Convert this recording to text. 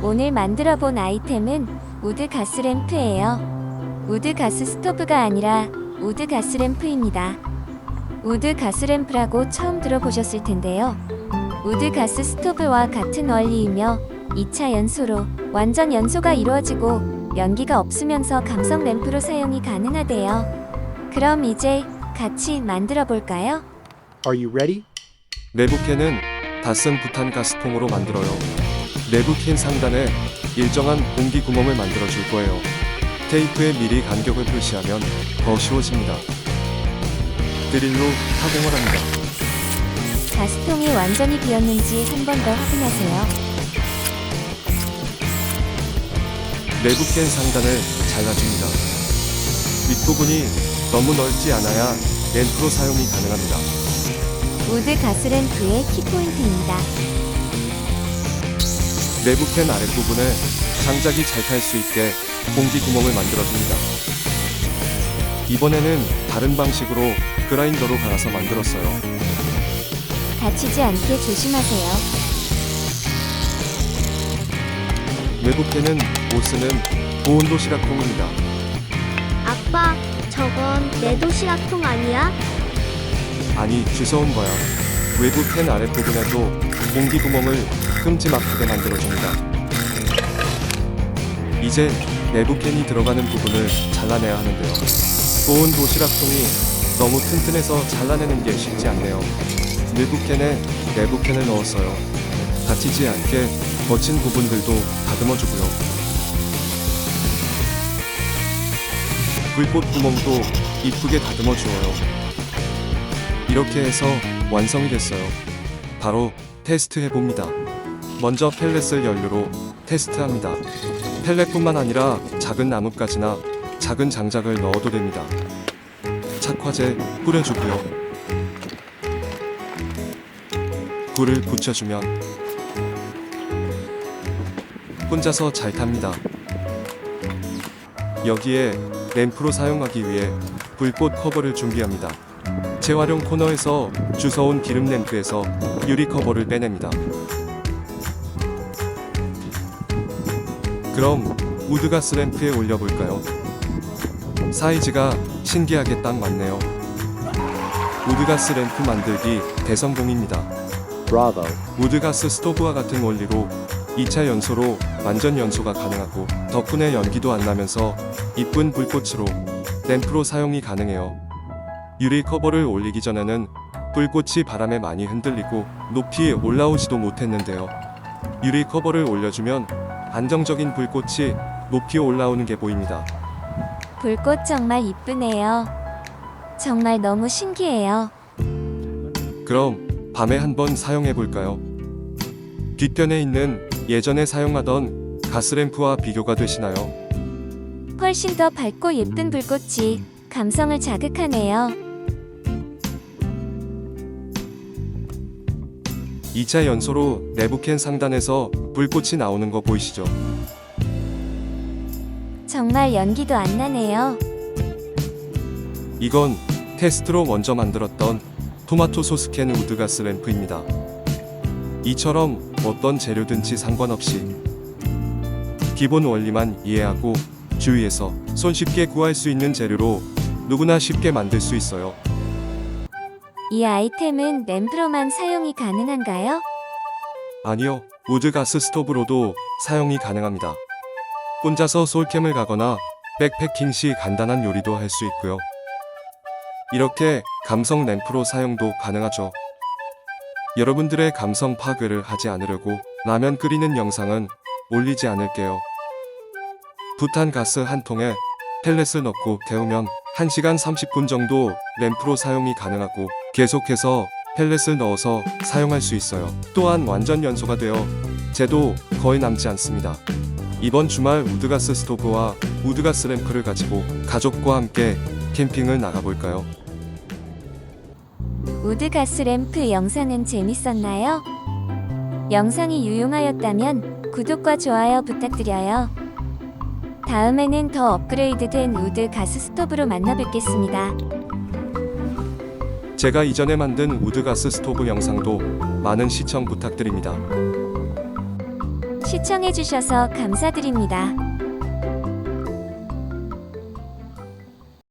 오늘 만들어 본 아이템은 우드 가스 램프예요. 우드 가스 스토브가 아니라 우드 가스 램프입니다. 우드 가스 램프라고 처음 들어보셨을 텐데요. 우드 가스 스토브와 같은 원리이며 2차 연소로 완전 연소가 이루어지고 연기가 없으면서 감성 램프로 사용이 가능하대요. 그럼 이제 같이 만들어 볼까요? Are you ready? 내부 캔은 닷슨 부탄 가스통으로 만들어요. 내부 캔 상단에 일정한 공기 구멍을 만들어 줄 거예요. 테이프에 미리 간격을 표시하면 더 쉬워집니다. 드릴로 타공을 합니다. 가스통이 완전히 비었는지 한 번 더 확인하세요. 내부 캔 상단을 잘라줍니다. 윗부분이 너무 넓지 않아야 램프로 사용이 가능합니다. 우드 가스 램프의 키포인트입니다. 내부 캔 아랫부분에 장작이 잘 탈 수 있게 공기 구멍을 만들어줍니다. 이번에는 다른 방식으로 그라인더로 갈아서 만들었어요. 다치지 않게 조심하세요. 외부 캔은 못 쓰는 고온도 시락통입니다. 아빠, 저건 내 도시락통 아니야? 아니 주워온 거야. 외부 캔 아랫부분에도 공기 구멍을 큼지막하게 만들어줍니다. 이제 내부 캔이 들어가는 부분을 잘라내야 하는데요. 고온 도시락 통이 너무 튼튼해서 잘라내는 게 쉽지 않네요. 외부 캔에 내부 캔을 넣었어요. 다치지 않게 거친 부분들도 다듬어주고요. 불꽃 구멍도 이쁘게 다듬어 주어요. 이렇게 해서 완성이 됐어요. 바로 테스트 해봅니다. 먼저 펠렛을 연료로 테스트합니다. 펠렛뿐만 아니라 작은 나뭇가지나 작은 장작을 넣어도 됩니다. 착화제 뿌려주고요. 불을 붙여주면 혼자서 잘 탑니다. 여기에 램프로 사용하기 위해 불꽃 커버를 준비합니다. 재활용 코너에서 주워온 기름 램프에서 유리 커버를 빼냅니다. 그럼 우드가 스 램프에 올려볼까요? 사이즈가 신기하게 딱 맞네요. 우드가스 램프 만들기 대성공입니다. Bravo. 우드가스 스토브와 같은 원리로 2차 연소로 완전 연소가 가능하고 덕분에 연기도 안 나면서 이쁜 불꽃으로 램프로 사용이 가능해요. 유리 커버를 올리기 전에는 불꽃이 바람에 많이 흔들리고 높이 올라오지도 못했는데요. 유리 커버를 올려주면 안정적인 불꽃이 높이 올라오는 게 보입니다. 불꽃 정말 이쁘네요. 정말 너무 신기해요. 그럼 밤에 한번 사용해 볼까요? 뒷편에 있는 예전에 사용하던 가스램프와 비교가 되시나요? 훨씬 더 밝고 예쁜 불꽃이 감성을 자극하네요. 2차 연소로 내부 캔 상단에서 불꽃이 나오는 거 보이시죠? 정말 연기도 안 나네요. 이건 테스트로 먼저 만들었던 토마토 소스 캔 우드가스 램프입니다. 이처럼 어떤 재료든지 상관없이 기본 원리만 이해하고 주위에서 손쉽게 구할 수 있는 재료로 누구나 쉽게 만들 수 있어요. 이 아이템은 램프로만 사용이 가능한가요? 아니요, 우드가스 스토브로도 사용이 가능합니다. 혼자서 솔캠을 가거나 백패킹 시 간단한 요리도 할 수 있고요. 이렇게 감성 램프로 사용도 가능하죠. 여러분들의 감성 파괴를 하지 않으려고 라면 끓이는 영상은 올리지 않을게요. 부탄 가스 한 통에 펠렛을 넣고 데우면 1시간 30분 정도 램프로 사용이 가능하고 계속해서 펠렛을 넣어서 사용할 수 있어요. 또한 완전 연소가 되어 재도 거의 남지 않습니다. 이번 주말 우드가스 스토브와 우드가스 램프를 가지고 가족과 함께 캠핑을 나가볼까요? 우드 가스 램프 영상은 재밌었나요? 영상이 유용하였다면 구독과 좋아요 부탁드려요. 다음에는 더 업그레이드된 우드 가스 스토브로 만나 뵙겠습니다. 제가 이전에 만든 우드가스 스토브 영상도 많은 시청 부탁드립니다. 시청해주셔서 감사드립니다.